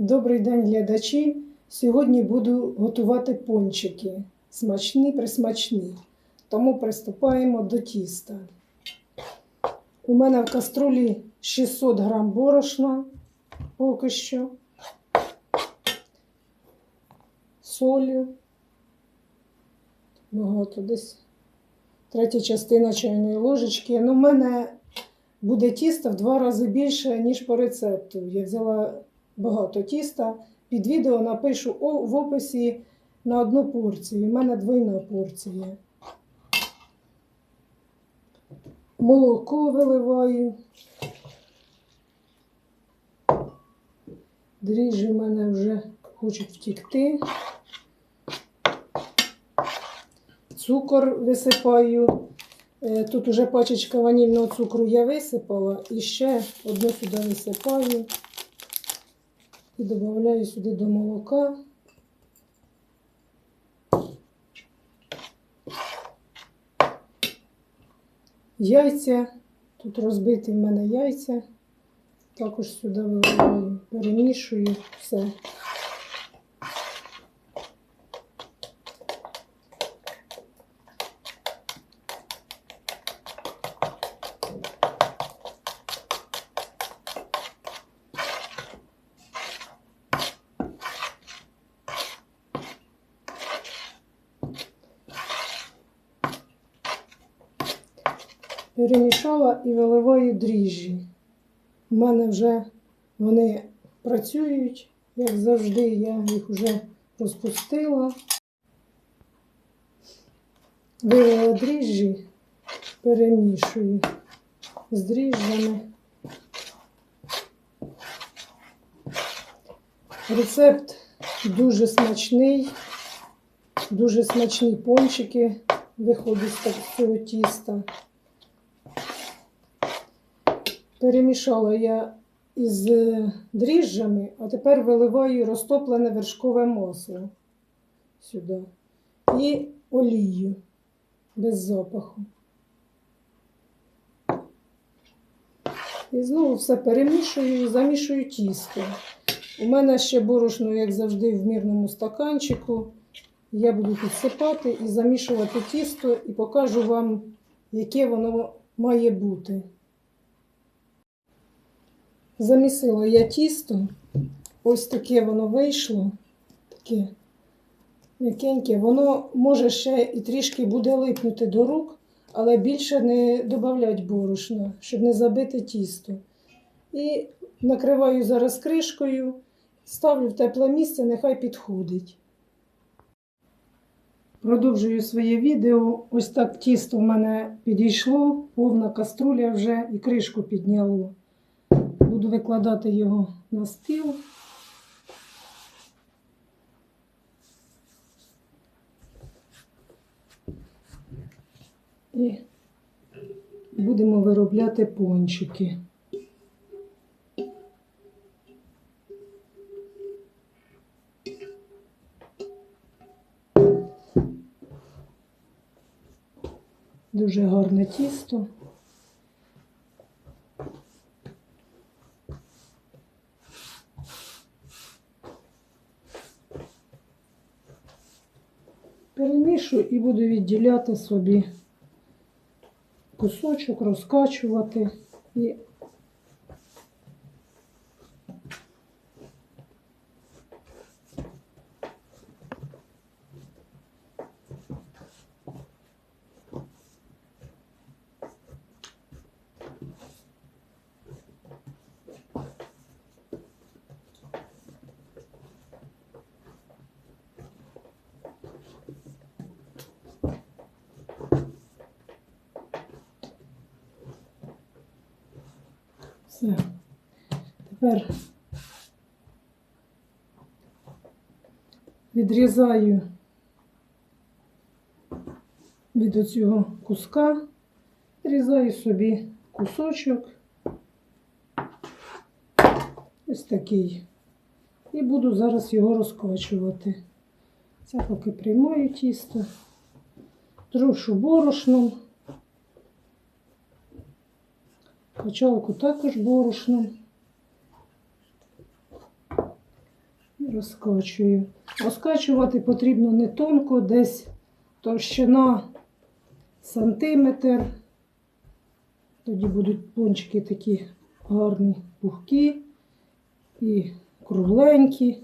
Добрий день, глядачі. Сьогодні буду готувати пончики. Смачні, присмачні. Тому приступаємо до тіста. У мене в каструлі 600 грам борошна поки що. Солі. Багато десь. Третя частина чайної ложечки. Ну, в мене буде тіста в два рази більше, ніж по рецепту. Я взяла багато тіста. Під відео напишу в описі на одну порцію. У мене двойна порція. Молоко виливаю. Дріжджі в мене вже хочуть втікти. Цукор висипаю. Е, Тут уже пачечка ванільного цукру я висипала і ще одну сюди висипаю. І додаю сюди до молока. Яйця. Тут розбиті в мене яйця. Також сюди виливаю, перемішую все. Перемішала і виливаю дріжджі. У мене вже вони працюють, як завжди, я їх вже розпустила. Вивела дріжджі, перемішую з дріжджами. Рецепт дуже смачний, дуже смачні пончики виходять з цього тіста. Перемішала я із е, дріжджами, а тепер виливаю розтоплене вершкове масло сюди і олію без запаху. І знову все перемішую і замішую тісто. У мене ще борошно, як завжди, в мірному стаканчику. Я буду підсипати і замішувати тісто і покажу вам, яке воно має бути. Замісила я тісто. Ось таке воно вийшло. Таке м'якеньке. Воно може ще і трішки буде липнути до рук, але більше не додавати борошна, щоб не забити тісто. І накриваю зараз кришкою, ставлю в тепле місце, нехай підходить. Продовжую своє відео. Ось так тісто в мене підійшло, повна каструля вже і кришку підняло. Буду викладати його на стіл. І будемо виробляти пончики. Дуже гарне тісто. Перемішую і буду відділяти собі кусочок, розкачувати. І все. Тепер відрізаю від оцього куска, відрізаю собі кусочок. Ось такий. І буду зараз його розкачувати. Це поки приймаю тісто, трушу борошном. Качалку також борошном. розкачую. Розкачувати потрібно не тонко, десь товщина сантиметр. Тоді будуть пончики такі гарні, пухкі і кругленькі.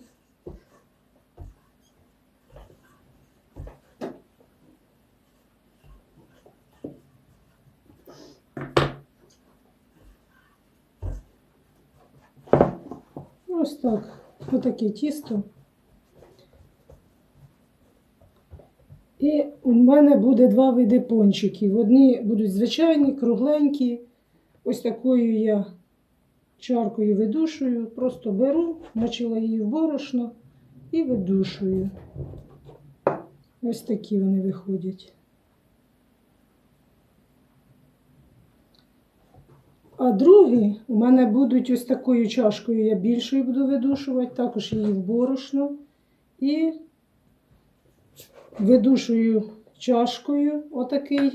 Ось так. Отаке тісто. І у мене буде два види пончиків. Одні будуть звичайні, кругленькі. Ось такою я чаркою видушую. Просто беру, мочила її в борошно і видушую. Ось такі вони виходять. А другі у мене будуть ось такою чашкою, я більшою буду видушувати, також її в борошно. І видушую чашкою отакий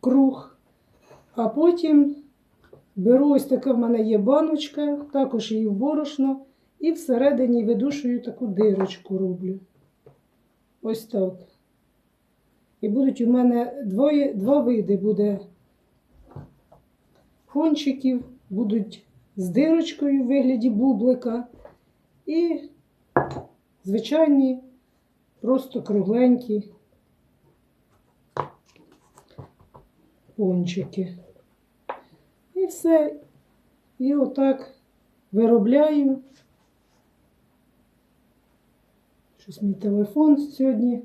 круг. А потім беру ось така в мене є баночка, також її в борошно, і всередині видушую таку дирочку роблю. Ось так. І будуть у мене двоє, два види буде пончиків, будуть з дирочкою в вигляді бублика і звичайні, просто кругленькі пончики. І все. І отак виробляю. Щось мій телефон сьогодні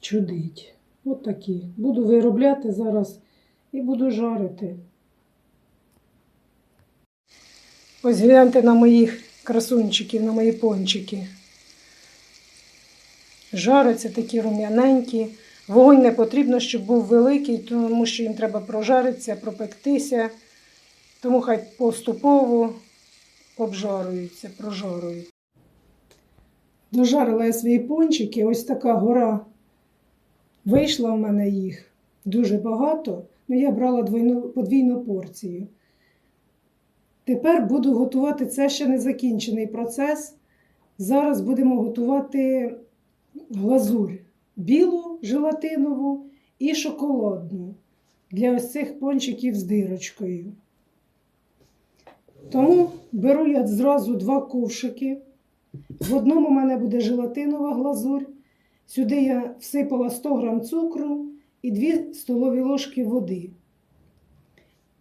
чудить. От. Буду виробляти зараз і буду жарити. Ось гляньте на моїх красунчиків, на мої пончики. Жаряться такі рум'яненькі. Вогонь не потрібно, щоб був великий, тому що їм треба прожаритися, пропектися. Тому хай поступово обжаруються, прожарують. Дожарила я свої пончики, ось така гора. Вийшла в мене їх дуже багато, але я брала двойну, подвійну порцію. Тепер буду готувати це ще не закінчений процес. Зараз будемо готувати глазурь білу желатинову і шоколадну для ось цих пончиків з дирочкою. Тому беру я зразу два ковшики. В одному у мене буде желатинова глазурь. Сюди я всипала 100 грам цукру і 2 столові ложки води.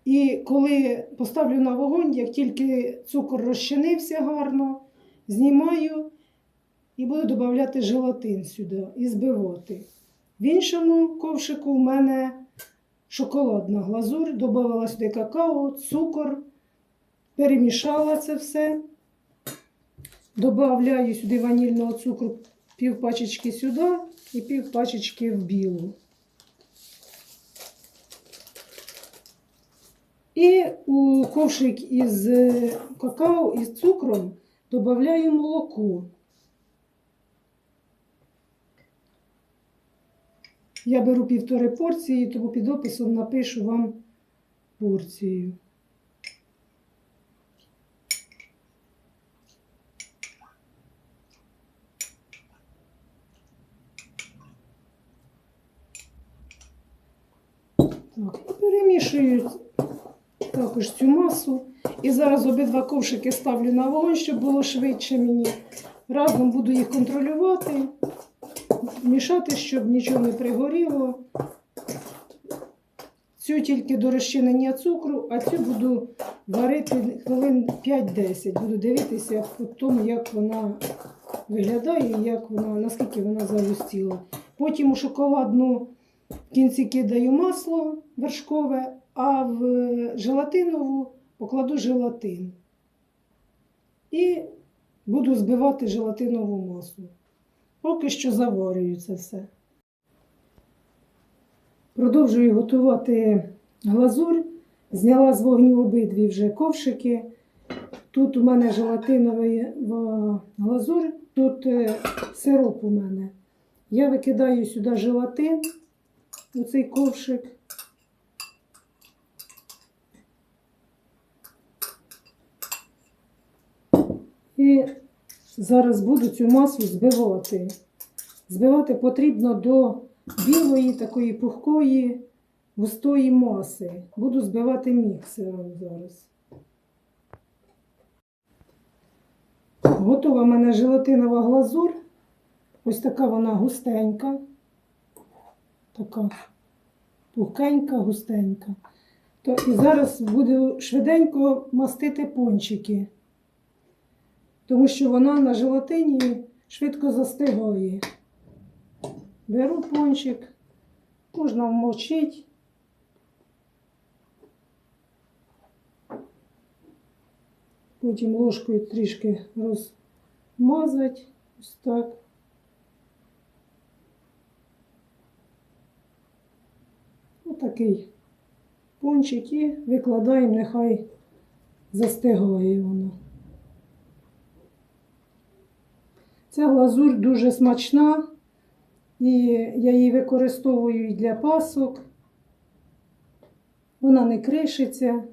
І коли поставлю на вогонь, як тільки цукор розчинився гарно, знімаю і буду додавати желатин сюди і збивати. В іншому ковшику в мене шоколадна глазурь, додавала сюди какао, цукор, перемішала це все. Добавляю сюди ванільного цукру пів пачечки сюди і пів пачечки в білу. І у ковшик із е, какао із цукром додаю молоко. Я беру півтори порції, тому під описом напишу вам порцію. Так, і також цю масу. І зараз обидва ковшики ставлю на вогонь, щоб було швидше мені. Разом буду їх контролювати, мішати, щоб нічого не пригоріло. Цю тільки до розчинення цукру, а цю буду варити хвилин 5-10. Буду дивитися по тому, як вона виглядає, як вона, наскільки вона загустіла. Потім у шоколадну в кінці кидаю масло вершкове, а в желатинову покладу желатин. І буду збивати желатинову масу. Поки що заварюю це все. Продовжую готувати глазурь. Зняла з вогню обидві вже ковшики. Тут у мене желатинова глазурь, тут е, сироп у мене. Я викидаю сюди желатин у цей ковшик. І зараз буду цю масу збивати. Збивати потрібно до білої такої пухкої густої маси. Буду збивати міксером зараз. Готова в мене желатинова глазур. Ось така вона густенька. Така пухкенька, густенька. То і зараз буду швиденько мастити пончики, тому що вона на желатині швидко застигає. Беру пончик, можна вмочити. Потім ложкою трішки розмазати. Ось так. Отакий пончик і викладаємо, нехай застигає воно. Ця глазурь дуже смачна, і я її використовую і для пасок. Вона не кришиться.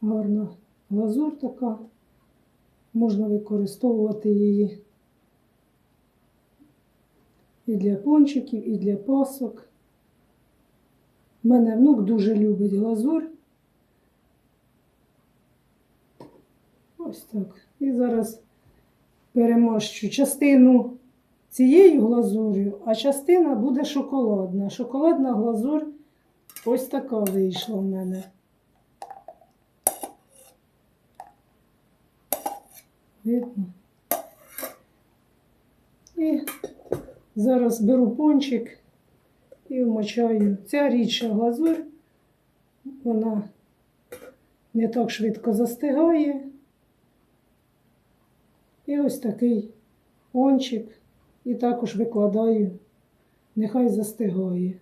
Гарна глазур така. Можна використовувати її і для пончиків, і для пасок. У мене внук дуже любить глазур. Ось так. І зараз перемащу частину цією глазур'ю, а частина буде шоколадна. Шоколадна глазур ось така вийшла в мене. Видно? І зараз беру пончик і вмочаю. Ця рідша глазурь, вона не так швидко застигає. І ось такий пончик. І також викладаю, нехай застигає.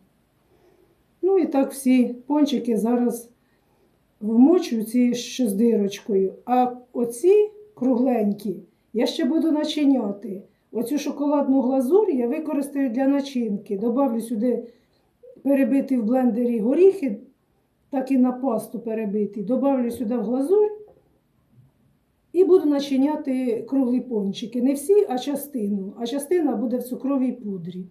Ну і так всі пончики зараз вмочу ці ще з дирочкою. А оці кругленькі я ще буду начиняти. Оцю шоколадну глазурь я використаю для начинки. Добавлю сюди перебити в блендері горіхи, так і на пасту перебити. Добавлю сюди в глазурь і буду начиняти круглі пончики. Не всі, а частину. А частина буде в цукровій пудрі.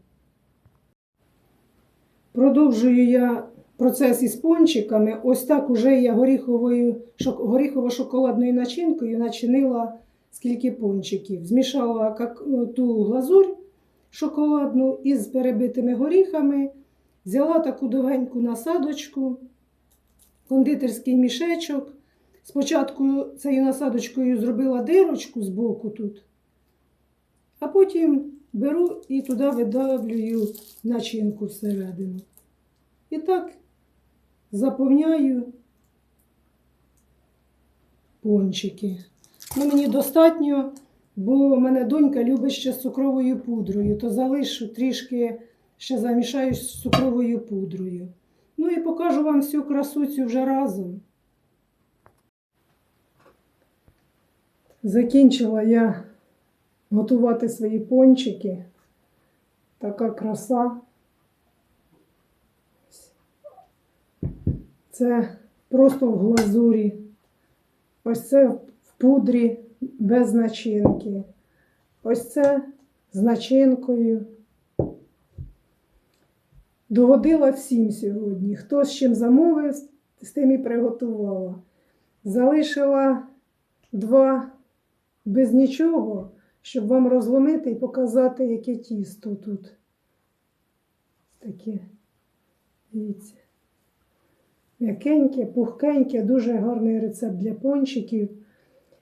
Продовжую я процес із пончиками. Ось так уже я горіхово-шоколадною начинкою начинила скільки пончиків. Змішала ту глазурь шоколадну із перебитими горіхами, взяла таку довгеньку насадочку, кондитерський мішечок. Спочатку цією насадочкою зробила дирочку з боку тут, а потім беру і туди видавлюю начинку всередину. І так заповняю пончики. Ну, мені достатньо, бо в мене донька любить ще з цукровою пудрою, то залишу трішки ще замішаю з цукровою пудрою. Ну і покажу вам всю красу цю вже разом. Закінчила я готувати свої пончики. Така краса. Це просто в глазурі. Ось це в пудрі без начинки. Ось це з начинкою. Догодила всім сьогодні. Хто з чим замовив, з тим і приготувала. Залишила два без нічого, щоб вам розломити і показати, яке тісто тут. Таке, дивіться. М'якеньке, пухкеньке, дуже гарний рецепт для пончиків.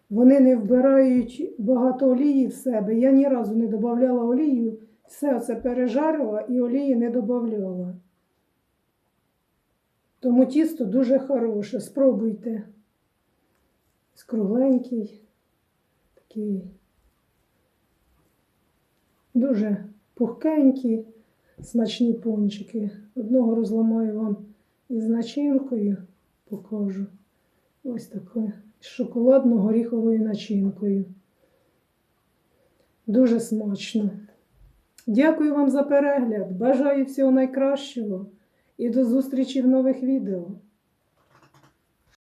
Вони не вбирають багато олії в себе. Я ні разу не додавала олію, все це пережарила і олії не додавала. Тому тісто дуже хороше. Спробуйте. Скругленький, такий дуже пухкенькі, смачні пончики. Одного розламаю вам із начинкою, покажу. Ось такою шоколадно-горіховою начинкою. Дуже смачно. Дякую вам за перегляд. Бажаю всього найкращого і до зустрічі в нових відео.